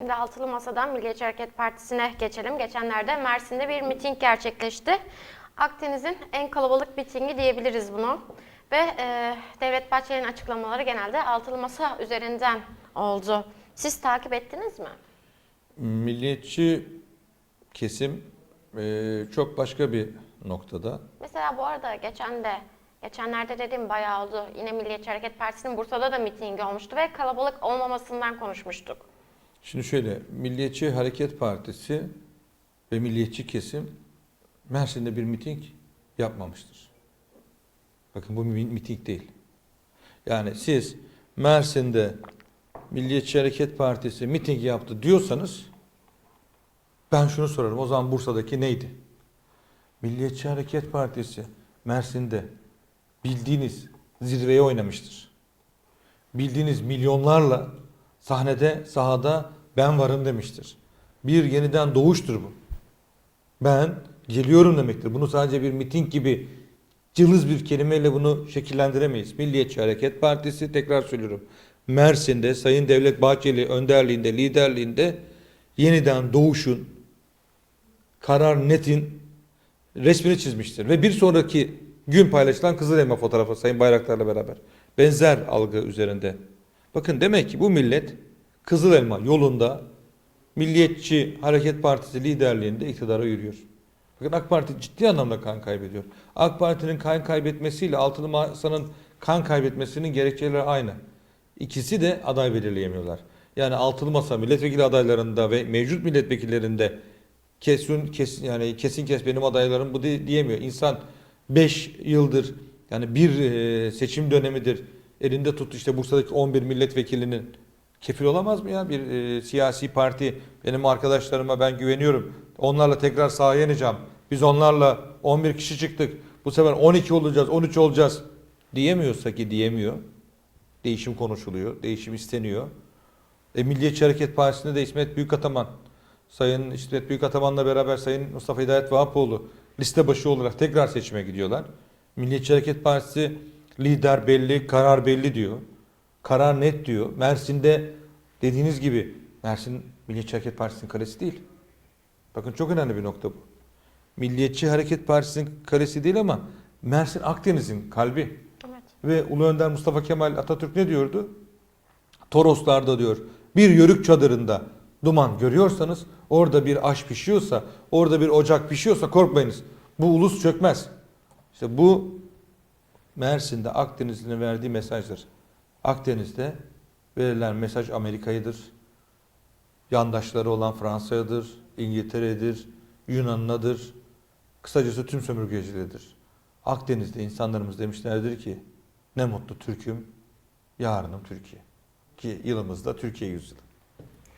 Şimdi Altılı Masa'dan Milliyetçi Hareket Partisi'ne geçelim. Geçenlerde Mersin'de bir miting gerçekleşti. Akdeniz'in en kalabalık mitingi diyebiliriz bunu. Ve e, Devlet Bahçeli'nin açıklamaları genelde Altılı Masa üzerinden oldu. Siz takip ettiniz mi? Milliyetçi kesim e, çok başka bir noktada. Mesela bu arada geçen de Geçenlerde dedim bayağı oldu. Yine Milliyetçi Hareket Partisi'nin Bursa'da da mitingi olmuştu ve kalabalık olmamasından konuşmuştuk. Şimdi şöyle, Milliyetçi Hareket Partisi ve milliyetçi kesim Mersin'de bir miting yapmamıştır. Bakın bu miting değil. Yani siz Mersin'de Milliyetçi Hareket Partisi miting yaptı diyorsanız ben şunu sorarım. O zaman Bursa'daki neydi? Milliyetçi Hareket Partisi Mersin'de bildiğiniz zirveye oynamıştır. Bildiğiniz milyonlarla sahnede, sahada ben varım demiştir. Bir yeniden doğuştur bu. Ben geliyorum demektir. Bunu sadece bir miting gibi cılız bir kelimeyle bunu şekillendiremeyiz. Milliyetçi Hareket Partisi tekrar söylüyorum. Mersin'de Sayın Devlet Bahçeli önderliğinde, liderliğinde yeniden doğuşun, karar netin resmini çizmiştir. Ve bir sonraki gün paylaşılan Kızılelma fotoğrafı Sayın Bayraktar'la beraber. Benzer algı üzerinde. Bakın demek ki bu millet Kızılelma yolunda Milliyetçi Hareket Partisi liderliğinde iktidara yürüyor. Bakın AK Parti ciddi anlamda kan kaybediyor. AK Parti'nin kan kaybetmesiyle Altılı Masa'nın kan kaybetmesinin gerekçeleri aynı. İkisi de aday belirleyemiyorlar. Yani Altılı Masa milletvekili adaylarında ve mevcut milletvekillerinde kesin kesin yani kesin kes benim adaylarım bu di- diyemiyor. İnsan 5 yıldır yani bir e, seçim dönemidir elinde tuttu işte Bursa'daki 11 milletvekilinin kefil olamaz mı ya bir e, siyasi parti benim arkadaşlarıma ben güveniyorum. Onlarla tekrar sahaya ineceğim. Biz onlarla 11 kişi çıktık. Bu sefer 12 olacağız, 13 olacağız diyemiyorsa ki diyemiyor. Değişim konuşuluyor, değişim isteniyor. E, Milliyetçi Hareket Partisi'nde de İsmet Büyükataman, Sayın İsmet Büyükataman'la beraber Sayın Mustafa Hidayet Vahapoğlu liste başı olarak tekrar seçime gidiyorlar. Milliyetçi Hareket Partisi lider belli, karar belli diyor. Karar net diyor. Mersin'de dediğiniz gibi Mersin Milliyetçi Hareket Partisi'nin kalesi değil. Bakın çok önemli bir nokta bu. Milliyetçi Hareket Partisi'nin kalesi değil ama Mersin Akdeniz'in kalbi. Evet. Ve Ulu Önder Mustafa Kemal Atatürk ne diyordu? Toroslarda diyor bir yörük çadırında duman görüyorsanız orada bir aş pişiyorsa orada bir ocak pişiyorsa korkmayınız. Bu ulus çökmez. İşte bu Mersin'de Akdenizli'nin verdiği mesajdır. Akdeniz'de verilen mesaj Amerika'yıdır. Yandaşları olan Fransa'yadır, İngiltere'dir, Yunan'ınadır. Kısacası tüm sömürgecilerdir. Akdeniz'de insanlarımız demişlerdir ki ne mutlu Türk'üm, yarınım Türkiye. Ki yılımızda Türkiye yüzyılı.